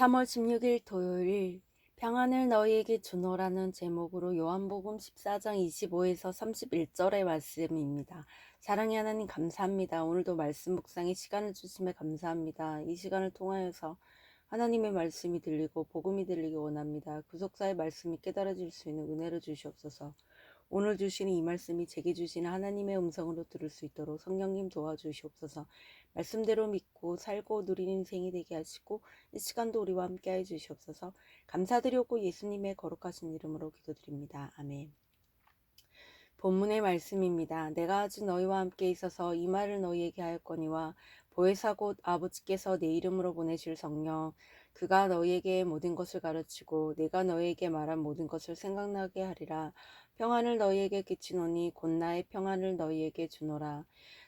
3월 16일 토요일 평안을 너희에게 주노라는 제목으로 요한복음 14장 25에서 31절의 말씀입니다. 사랑의 하나님 감사합니다. 오늘도 말씀 묵상의 시간을 주심에 감사합니다. 이 시간을 통하여서 하나님의 말씀이 들리고 복음이 들리기 원합니다. 구속사의 말씀이 깨달아질 수 있는 은혜를 주시옵소서. 오늘 주시는 이 말씀이 제게 주시는 하나님의 음성으로 들을 수 있도록 성령님 도와주시옵소서. 말씀대로 믿고 살고 누리는 인생이 되게 하시고 이 시간도 우리와 함께 해 주시옵소서. 감사드렸고 예수님의 거룩하신 이름으로 기도드립니다. 아멘. 본문의 말씀입니다. 내가 아직 너희와 함께 있어서 이 말을 너희에게 하였거니와 보혜사 곧 아버지께서 내 이름으로 보내실 성령 그가 너희에게 모든 것을 가르치고 내가 너희에게 말한 모든 것을 생각나게 하리라 평안을 너희에게 끼치노니 곧 나의 평안을 너희에게 주노라.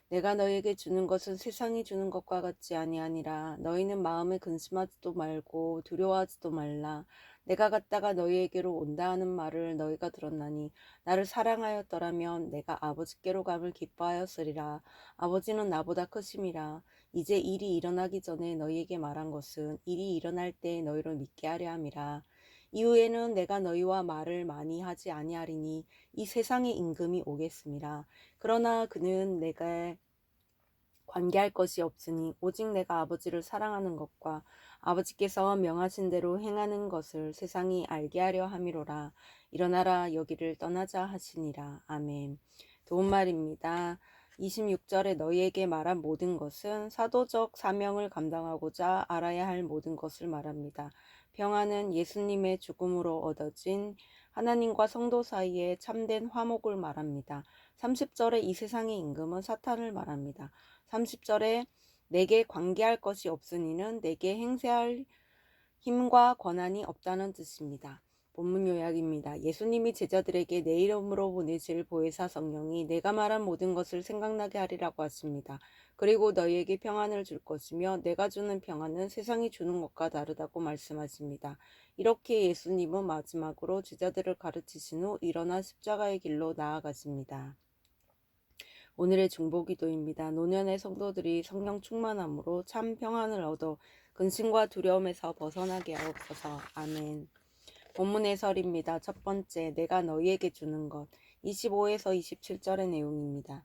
내가 너희에게 주는 것은 세상이 주는 것과 같지 아니하니라. 너희는 마음에 근심하지도 말고 두려워하지도 말라. 내가 갔다가 너희에게로 온다 하는 말을 너희가 들었나니 나를 사랑하였더라면 내가 아버지께로 감을 기뻐하였으리라. 아버지는 나보다 크심이라. 이제 일이 일어나기 전에 너희에게 말한 것은 일이 일어날 때 너희를 믿게 하려 함이라 이후에는 내가 너희와 말을 많이 하지 아니하리니 이 세상의 임금이 오겠습니다. 그러나 그는 내가 관계할 것이 없으니 오직 내가 아버지를 사랑하는 것과 아버지께서 명하신 대로 행하는 것을 세상이 알게 하려 함이로라. 일어나라 여기를 떠나자 하시니라. 아멘. 좋은 말입니다. 26절에 너희에게 말한 모든 것은 사도적 사명을 감당하고자 알아야 할 모든 것을 말합니다. 평화는 예수님의 죽음으로 얻어진 하나님과 성도 사이에 참된 화목을 말합니다. 30절에 이 세상의 임금은 사탄을 말합니다. 30절에 내게 관계할 것이 없으니는 내게 행세할 힘과 권한이 없다는 뜻입니다. 본문 요약입니다. 예수님이 제자들에게 내 이름으로 보내실 보혜사 성령이 내가 말한 모든 것을 생각나게 하리라고 하십니다. 그리고 너희에게 평안을 줄 것이며 내가 주는 평안은 세상이 주는 것과 다르다고 말씀하십니다. 이렇게 예수님은 마지막으로 제자들을 가르치신 후 일어나 십자가의 길로 나아가십니다. 오늘의 중보기도입니다. 노년의 성도들이 성령 충만함으로 참 평안을 얻어 근심과 두려움에서 벗어나게 하옵소서. 아멘. 본문 해설입니다. 첫 번째, 내가 너희에게 주는 것. 25에서 27절의 내용입니다.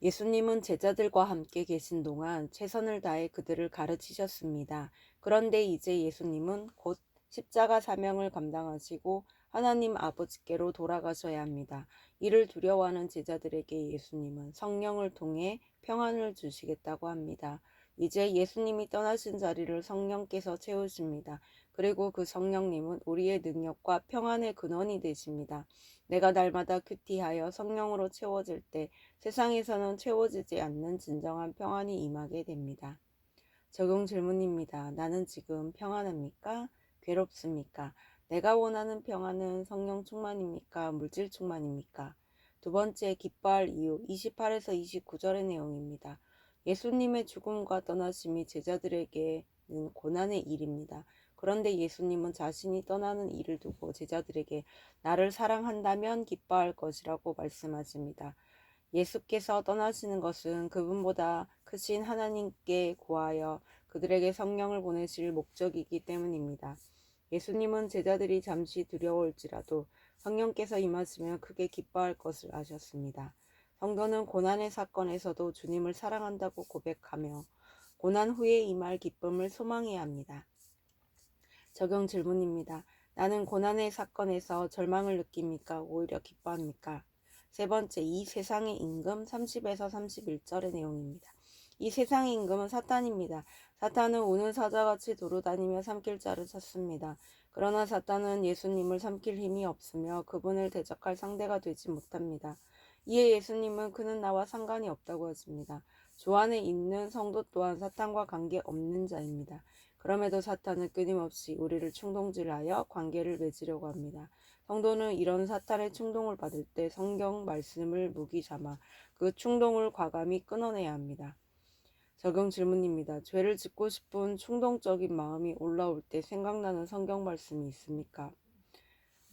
예수님은 제자들과 함께 계신 동안 최선을 다해 그들을 가르치셨습니다. 그런데 이제 예수님은 곧 십자가 사명을 감당하시고 하나님 아버지께로 돌아가셔야 합니다. 이를 두려워하는 제자들에게 예수님은 성령을 통해 평안을 주시겠다고 합니다. 이제 예수님이 떠나신 자리를 성령께서 채우십니다. 그리고 그 성령님은 우리의 능력과 평안의 근원이 되십니다. 내가 날마다 큐티하여 성령으로 채워질 때 세상에서는 채워지지 않는 진정한 평안이 임하게 됩니다. 적용 질문입니다. 나는 지금 평안합니까? 괴롭습니까? 내가 원하는 평안은 성령 충만입니까? 물질 충만입니까? 두 번째, 기뻐할 이유 28에서 29절의 내용입니다. 예수님의 죽음과 떠나심이 제자들에게 는 고난의 일입니다. 그런데 예수님은 자신이 떠나는 일을 두고 제자들에게 나를 사랑한다면 기뻐할 것이라고 말씀하십니다. 예수께서 떠나시는 것은 그분보다 크신 하나님께 구하여 그들에게 성령을 보내실 목적이기 때문입니다. 예수님은 제자들이 잠시 두려울지라도 성령께서 임하시면 크게 기뻐할 것을 아셨습니다. 성도는 고난의 사건에서도 주님을 사랑한다고 고백하며 고난 후에 임할 기쁨을 소망해야 합니다. 적용 질문입니다. 나는 고난의 사건에서 절망을 느낍니까? 오히려 기뻐합니까? 세 번째, 이 세상의 임금 30에서 31절의 내용입니다. 이 세상의 임금은 사탄입니다. 사탄은 우는 사자같이 도로다니며 삼킬 자를 찾습니다. 그러나 사탄은 예수님을 삼킬 힘이 없으며 그분을 대적할 상대가 되지 못합니다. 이에 예수님은 그는 나와 상관이 없다고 하십니다. 주 안에 있는 성도 또한 사탄과 관계 없는 자입니다. 그럼에도 사탄은 끊임없이 우리를 충동질하여 관계를 맺으려고 합니다. 성도는 이런 사탄의 충동을 받을 때 성경 말씀을 무기 삼아 그 충동을 과감히 끊어내야 합니다. 적용 질문입니다. 죄를 짓고 싶은 충동적인 마음이 올라올 때 생각나는 성경 말씀이 있습니까?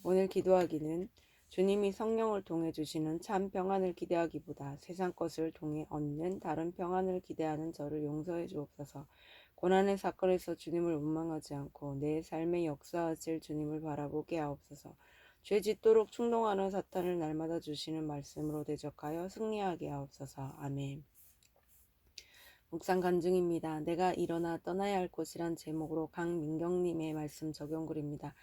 오늘 기도하기는 주님이 성령을 통해 주시는 참 평안을 기대하기보다 세상 것을 통해 얻는 다른 평안을 기대하는 저를 용서해 주옵소서. 고난의 사건에서 주님을 원망하지 않고 내 삶에 역사하실 주님을 바라보게 하옵소서. 죄 짓도록 충동하는 사탄을 날마다 주시는 말씀으로 대적하여 승리하게 하옵소서. 아멘. 묵상 간증입니다. 내가 일어나 떠나야 할 곳이란 제목으로 강민경님의 말씀 적용글입니다.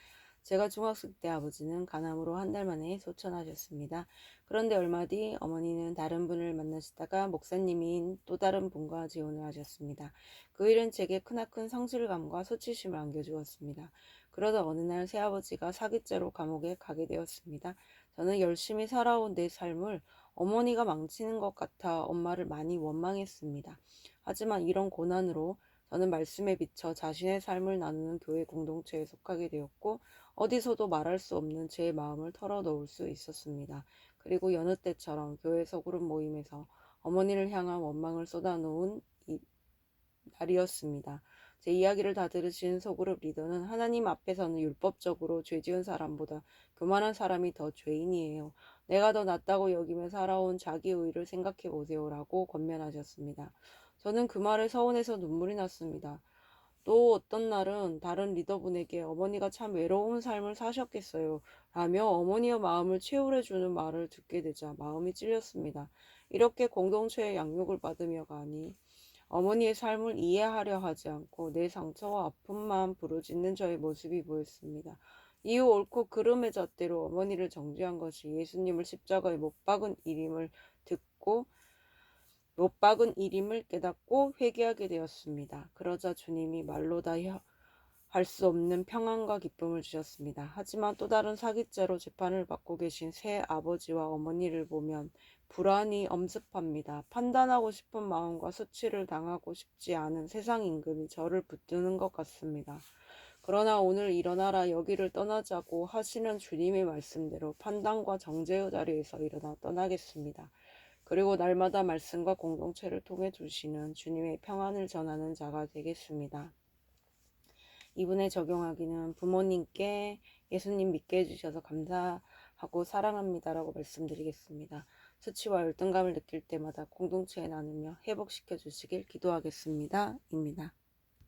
제가 중학생 때 아버지는 간암으로 한 달 만에 소천하셨습니다. 그런데 얼마 뒤 어머니는 다른 분을 만나시다가 목사님인 또 다른 분과 재혼을 하셨습니다. 그 일은 제게 크나큰 상실감과 수치심을 안겨주었습니다. 그러다 어느 날 새아버지가 사기죄로 감옥에 가게 되었습니다. 저는 열심히 살아온 내 삶을 어머니가 망치는 것 같아 엄마를 많이 원망했습니다. 하지만 이런 고난으로 저는 말씀에 비춰 자신의 삶을 나누는 교회 공동체에 속하게 되었고 어디서도 말할 수 없는 제 마음을 털어놓을 수 있었습니다. 그리고 여느 때처럼 교회 소그룹 모임에서 어머니를 향한 원망을 쏟아놓은 이 날이었습니다. 제 이야기를 다 들으신 소그룹 리더는 하나님 앞에서는 율법적으로 죄 지은 사람보다 교만한 사람이 더 죄인이에요. 내가 더 낫다고 여기며 살아온 자기 의를 생각해 보세요라고 권면하셨습니다. 저는 그 말에 서운해서 눈물이 났습니다. 또 어떤 날은 다른 리더분에게 어머니가 참 외로운 삶을 사셨겠어요. 라며 어머니의 마음을 채울해주는 말을 듣게 되자 마음이 찔렸습니다. 이렇게 공동체의 양육을 받으며 가니 어머니의 삶을 이해하려 하지 않고 내 상처와 아픔만 부르짖는 저의 모습이 보였습니다. 이후 옳고 그름의 잣대로 어머니를 정죄한 것이 예수님을 십자가에 못 박은 일임을 듣고 못 박은 일임을 깨닫고 회개하게 되었습니다. 그러자 주님이 말로 다 할 수 없는 평안과 기쁨을 주셨습니다. 하지만 또 다른 사기죄로 재판을 받고 계신 새 아버지와 어머니를 보면 불안이 엄습합니다. 판단하고 싶은 마음과 수치를 당하고 싶지 않은 세상 임금이 저를 붙드는 것 같습니다. 그러나 오늘 일어나라 여기를 떠나자고 하시는 주님의 말씀대로 판단과 정죄의 자리에서 일어나 떠나겠습니다. 그리고 날마다 말씀과 공동체를 통해 주시는 주님의 평안을 전하는 자가 되겠습니다. 이분에 적용하기는 부모님께 예수님 믿게 해주셔서 감사하고 사랑합니다라고 말씀드리겠습니다. 수치와 열등감을 느낄 때마다 공동체에 나누며 회복시켜 주시길 기도하겠습니다. 입니다.